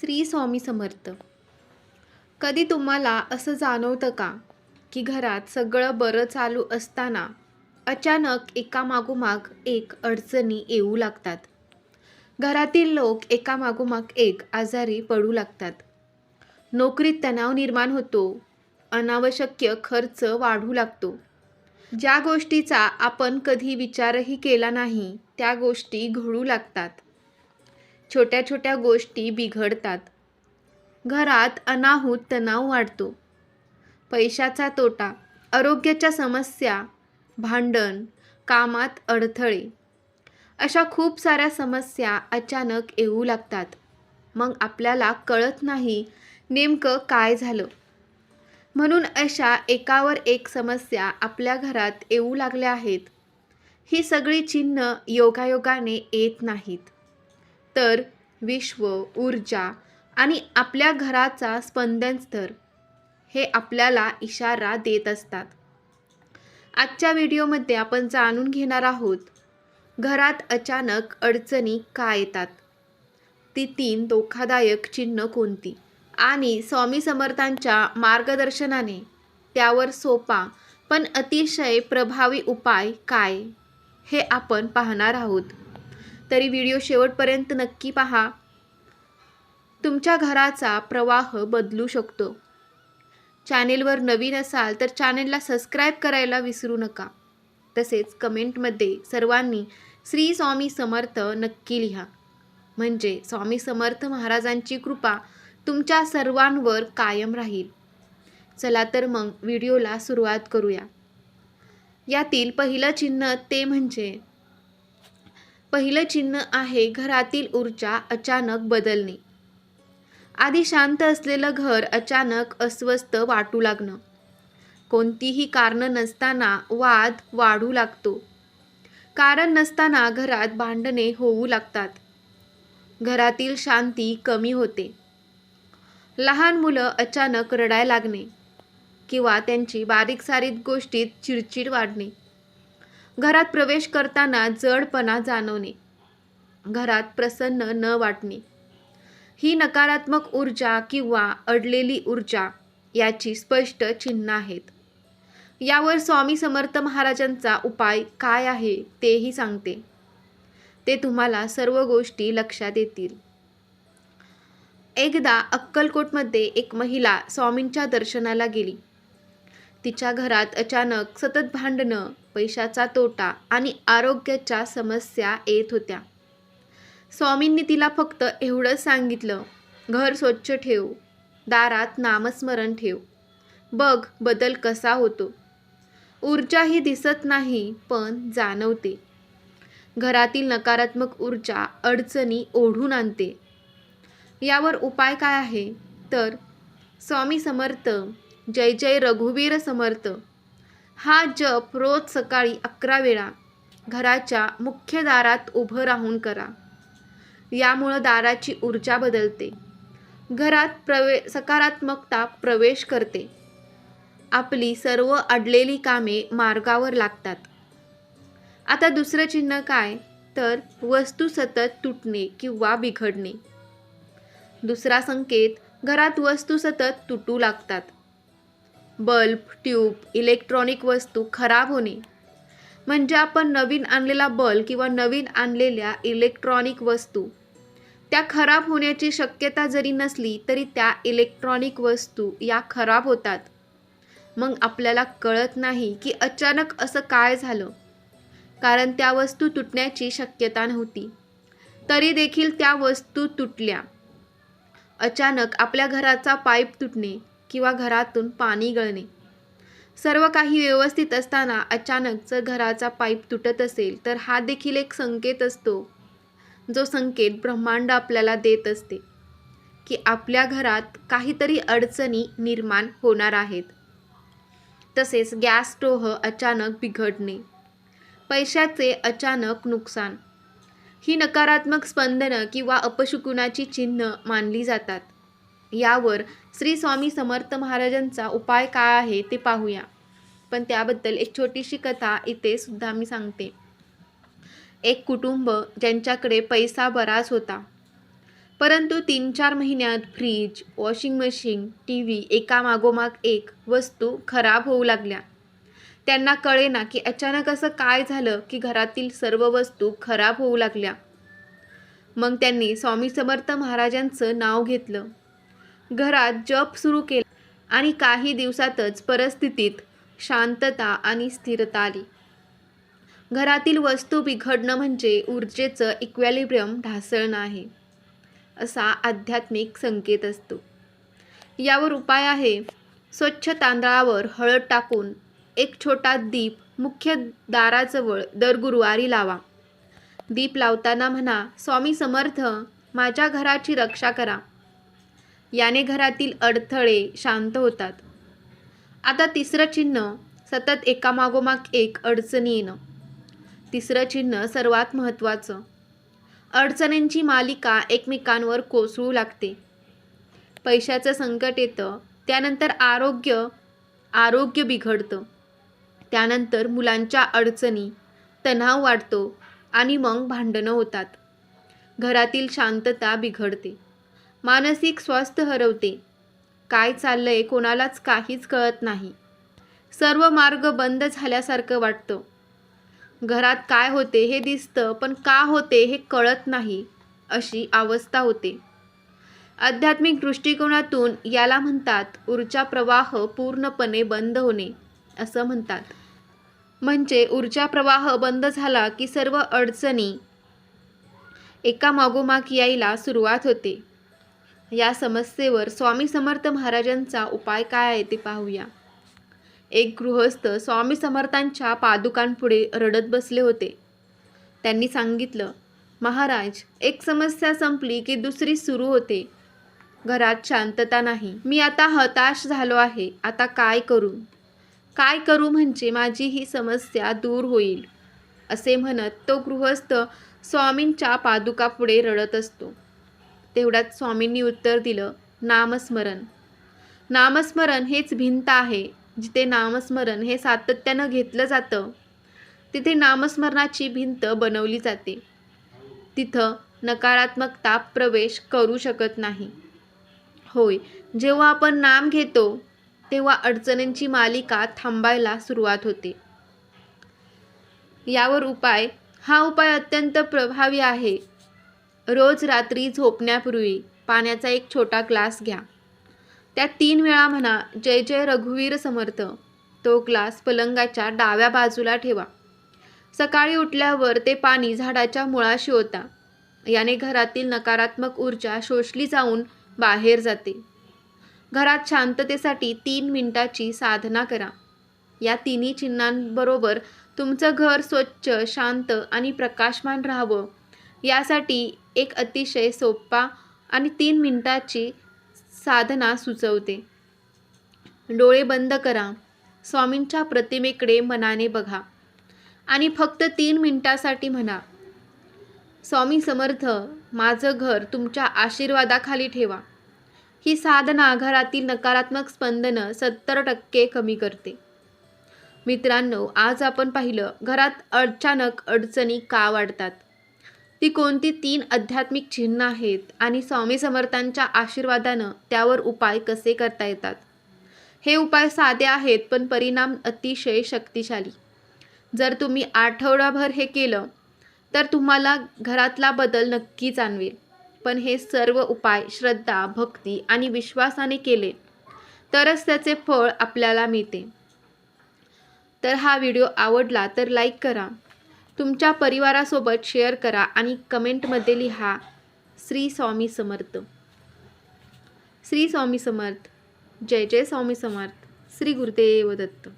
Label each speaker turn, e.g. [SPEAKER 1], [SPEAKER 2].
[SPEAKER 1] श्री स्वामी समर्थ. कधी तुम्हाला असं जाणवतं का की घरात सगळं बरं चालू असताना अचानक एकामागोमाग एक अडचणी येऊ लागतात? घरातील लोक एकामागोमाग एक आजारी पडू लागतात. नोकरीत तणाव निर्माण होतो. अनावश्यक खर्च वाढू लागतो. ज्या गोष्टीचा आपण कधी विचारही केला नाही त्या गोष्टी घडू लागतात. छोट्या छोट्या गोष्टी बिघडतात. घरात अनाहूत तणाव वाढतो. पैशाचा तोटा आरोग्याच्या समस्या भांडण कामात अडथळे. अशा खूप साऱ्या समस्या अचानक येऊ लागतात. मग आपल्याला कळत नाही नेमकं काय झालं. म्हणून अशा एकावर एक समस्या आपल्या घरात येऊ लागल्या आहेत. ही सगळी चिन्ह योगायोगाने येत नाहीत. तर विश्व ऊर्जा आणि आपल्या घराचा स्पंदन स्तर हे आपल्याला इशारा देत असतात. आजच्या व्हिडिओमध्ये आपण जाणून घेणार आहोत घरात अचानक अडचणी का येतात? ती तीन धोकादायक चिन्ह कोणती? आणि स्वामी समर्थांच्या मार्गदर्शनाने त्यावर सोपा पण अतिशय प्रभावी उपाय काय? हे आपण पाहणार आहोत. तरी व्हिडिओ शेवटपर्यंत नक्की पहा. तुमच्या घराचा प्रवाह बदलू शकतो. चॅनेलवर नवीन असाल तर चॅनेलला सबस्क्राईब करायला विसरू नका. तसेच कमेंटमध्ये सर्वांनी श्री स्वामी समर्थ नक्की लिहा. म्हणजे स्वामी समर्थ महाराजांची कृपा तुमच्या सर्वांवर कायम राहील. चला तर मग व्हिडिओला सुरुवात करूया. यातील पहिलं चिन्ह ते म्हणजे पहिलं चिन्ह आहे घरातील ऊर्जा अचानक बदलणे. आधी शांत असलेलं घर अचानक अस्वस्थ वाटू लागणं. कोणतीही कारणं नसताना वाद वाढू लागतो. कारण नसताना घरात भांडणे होऊ लागतात. घरातील शांती कमी होते. लहान मुलं अचानक रडायला लागणे किंवा त्यांची बारीक सारीक गोष्टीत चिडचिड वाढणे. घरात प्रवेश करताना जडपणा जाणवणे. घरात प्रसन्न न वाटणे. ही नकारात्मक ऊर्जा किंवा अडलेली ऊर्जा याची स्पष्ट चिन्ह आहेत. यावर स्वामी समर्थ महाराजांचा उपाय काय आहे तेही सांगते. ते तुम्हाला सर्व गोष्टी लक्षात येतील. एकदा अक्कलकोटमध्ये एक महिला स्वामींच्या दर्शनाला गेली. तिच्या घरात अचानक सतत भांडणं पैशाचा तोटा आणि आरोग्याच्या समस्या येत होत्या. स्वामींनी तिला फक्त एवढंच सांगितलं घर स्वच्छ ठेव दारात नामस्मरण ठेव. बघ बदल कसा होतो. ऊर्जाही दिसत नाही पण जाणवते. घरातील नकारात्मक ऊर्जा अडचणी ओढून आणते. यावर उपाय काय आहे? तर स्वामी समर्थ जय जय रघुवीर समर्थ हा जप रोज सकाळी अकरा वेळा घराच्या मुख्य दारात उभं राहून करा. यामुळं दाराची ऊर्जा बदलते. घरात प्रवे सकारात्मकता प्रवेश करते. आपली सर्व अडलेली कामे मार्गावर लागतात. आता दुसरं चिन्ह काय? तर वस्तू सतत तुटणे किंवा बिघडणे. दुसरा संकेत घरात वस्तू सतत तुटू लागतात. बल्ब ट्यूब इलेक्ट्रॉनिक वस्तू खराब होणे. म्हणजे आपण नवीन आणलेला बल्ब किंवा नवीन आणलेल्या इलेक्ट्रॉनिक वस्तू. त्या खराब होण्याची शक्यता जरी नसली तरी त्या इलेक्ट्रॉनिक वस्तू या खराब होतात. मग आपल्याला कळत नाही की अचानक असं काय झालं. कारण त्या वस्तू तुटण्याची शक्यता नव्हती. तरी देखील त्या वस्तू तुटल्या. अचानक आपल्या घराचा पाईप तुटणे किंवा घरातून पाणी गळणे. सर्व काही व्यवस्थित असताना अचानक जर घराचा पाईप तुटत असेल तर हा देखील एक संकेत असतो. जो संकेत ब्रह्मांड आपल्याला देत असते की आपल्या घरात काहीतरी अडचणी निर्माण होणार आहेत. तसेच गॅस स्टोव्ह अचानक बिघडणे पैशाचे अचानक नुकसान ही नकारात्मक स्पंदनं किंवा अपशुकुनाची चिन्ह मानली जातात. यावर श्री स्वामी समर्थ महाराजांचा उपाय काय आहे ते पाहूया. पण त्याबद्दल एक छोटीशी कथा इथे सुद्धा मी सांगते. एक कुटुंब ज्यांच्याकडे पैसा बराच होता. परंतु तीन चार महिन्यात fridge washing machine T V एका मागोमाग एक वस्तू खराब होऊ लागल्या. त्यांना कळेना की अचानक असं काय झालं की घरातील सर्व वस्तू खराब होऊ लागल्या. मग त्यांनी स्वामी समर्थ महाराजांचं नाव घेतलं. घरात जप सुरू केला आणि काही दिवसातच परिस्थितीत शांतता आणि स्थिरता आली. घरातील वस्तू बिघडणं म्हणजे ऊर्जेचं इक्वॅलिब्रियम ढासळणं आहे असा आध्यात्मिक संकेत असतो. यावर उपाय आहे स्वच्छ तांदळावर हळद टाकून एक छोटा दीप मुख्य दाराजवळ दर गुरुवारी लावा. दीप लावताना म्हणा स्वामी समर्थ माझ्या घराची रक्षा करा. याने घरातील अडथळे शांत होतात. आता तिसरं चिन्ह सतत एकामागोमाग एक अडचणी येणं. तिसरं चिन्ह सर्वात महत्त्वाचं. अडचणींची मालिका एकमेकांवर कोसळू लागते. पैशाचं संकट येतं त्यानंतर आरोग्य आरोग्य बिघडतं. त्यानंतर मुलांच्या अडचणी तणाव वाढतो आणि मग भांडणं होतात. घरातील शांतता बिघडते. मानसिक स्वास्थ्य हरवते. काय चाललंय कोणालाच काहीच कळत नाही. सर्व मार्ग बंद झाल्यासारखं वाटतं. घरात काय होते हे दिसतं पण का होते हे कळत नाही अशी अवस्था होते. आध्यात्मिक दृष्टिकोनातून याला म्हणतात ऊर्जा प्रवाह पूर्णपणे बंद होणे असं म्हणतात. म्हणजे ऊर्जा प्रवाह बंद झाला की सर्व अडचणी एका मागोमाग यायला सुरुवात होते. या समस्येवर स्वामी समर्थ महाराजांचा उपाय काय आहे ते पाहूया. एक गृहस्थ स्वामी समर्थांच्या पादुकांपुढे रडत बसले होते. त्यांनी सांगितलं महाराज एक समस्या संपली की दुसरी सुरू होते. घरात शांतता नाही. मी आता हताश झालो आहे. आता काय करू? काय करू म्हणजे माझी ही समस्या दूर होईल असे म्हणत तो गृहस्थ स्वामींच्या पादुकापुढे रडत असतो. तेवढ्यात स्वामींनी उत्तर दिलं नामस्मरण. नामस्मरण हेच भिंत आहे जिथे नामस्मरण हे सातत्यानं घेतलं जातं. तिथे नामस्मरणाची भिंत बनवली जाते. तिथं नकारात्मकता प्रवेश करू शकत नाही. होय जेव्हा आपण नाम घेतो तेव्हा अडचणींची मालिका थांबायला सुरुवात होते. यावर उपाय हा उपाय अत्यंत प्रभावी आहे. रोज रात्री झोपण्यापूर्वी पाण्याचा एक छोटा ग्लास घ्या. त्या तीन वेळा म्हणा जय जय रघुवीर समर्थ तो ग्लास पलंगाच्या डाव्या बाजूला ठेवा. सकाळी उठल्यावर ते पाणी झाडाच्या मुळाशी होता याने घरातील नकारात्मक ऊर्जा शोषली जाऊन बाहेर जाते. घरात शांततेसाठी तीन मिनिटाची साधना करा. या तिन्ही चिन्हांबरोबर तुमचं घर स्वच्छ शांत आणि प्रकाशमान राहावं यासाठी एक अतिशय सोपा आणि तीन मिनटाची साधना सुचवते. डोळे बंद करा. स्वामींच्या प्रतिमेकडे मनाने बघा. आणि फक्त तीन मिनटासाठी म्हणा. स्वामी समर्थ माझं घर तुमच्या आशीर्वादाखाली ठेवा. ही साधना घरातील नकारात्मक स्पंदनं सत्तर टक्के कमी करते. मित्रांनो आज आपण पाहिलं घरात अचानक अडचणी का वाढतात? ती कोणती तीन आध्यात्मिक चिन्ह आहेत आणि स्वामी समर्थांच्या आशीर्वादानं त्यावर उपाय कसे करता येतात? हे उपाय साधे आहेत पण परिणाम अतिशय शक्तिशाली. जर तुम्ही आठवडाभर हे केलं तर तुम्हाला घरातला बदल नक्की जाणवेल. पण हे सर्व उपाय श्रद्धा भक्ती आणि विश्वासाने केले तरच त्याचे फळ आपल्याला मिळते. तर हा व्हिडिओ आवडला तर लाईक करा. तुमच्या परिवारासोबत शेअर करा आणि कमेंटमध्ये लिहा श्री स्वामी समर्थ. श्री स्वामी समर्थ. जय जय स्वामी समर्थ. श्री गुरुदेव दत्त.